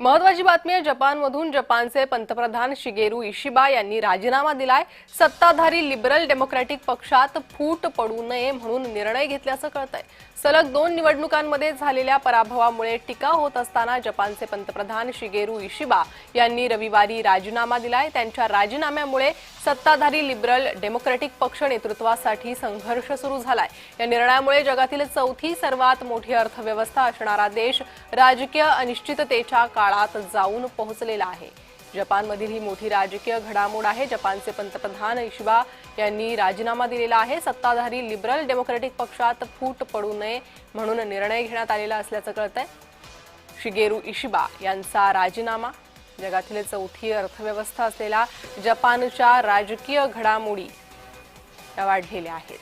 महत्वाची बातमी आहे जपानमधून जपानचे पंतप्रधान शिगेरू इशिबा यांनी राजीनामा दिलाय. सत्ताधारी लिबरल डेमोक्रॅटिक पक्षात फूट पडू नये म्हणून निर्णय घेतल्याचं कळतंय. सलग दोन निवडणुकांमध्ये झालेल्या पराभवामुळे टीका होत असताना जपानचे पंतप्रधान शिगेरू इशिबा यांनी रविवारी राजीनामा दिलाय. त्यांच्या राजीनाम्यामुळे सत्ताधारी लिबरल डेमोक्रॅटिक पक्ष नेतृत्वासाठी संघर्ष सुरू झालाय. या निर्णयामुळे जगातील चौथी सर्वात मोठी अर्थव्यवस्था असणारा देश राजकीय अनिश्चिततेच्या काळात जाऊन पोहोचलेला आहे. जपानमधील ही मोठी राजकीय घडामोड आहे. जपानचे पंतप्रधान इशिबा यांनी राजीनामा दिलेला आहे. सत्ताधारी लिबरल डेमोक्रॅटिक पक्षात फूट पडू नये म्हणून निर्णय घेण्यात आलेला असल्याचं कळतंय. शिगेरू इशिबा यांचा राजीनामा जगातील चौथी अर्थव्यवस्था असलेल्या जपानच्या राजकीय घडामोडी वाढलेल्या आहेत.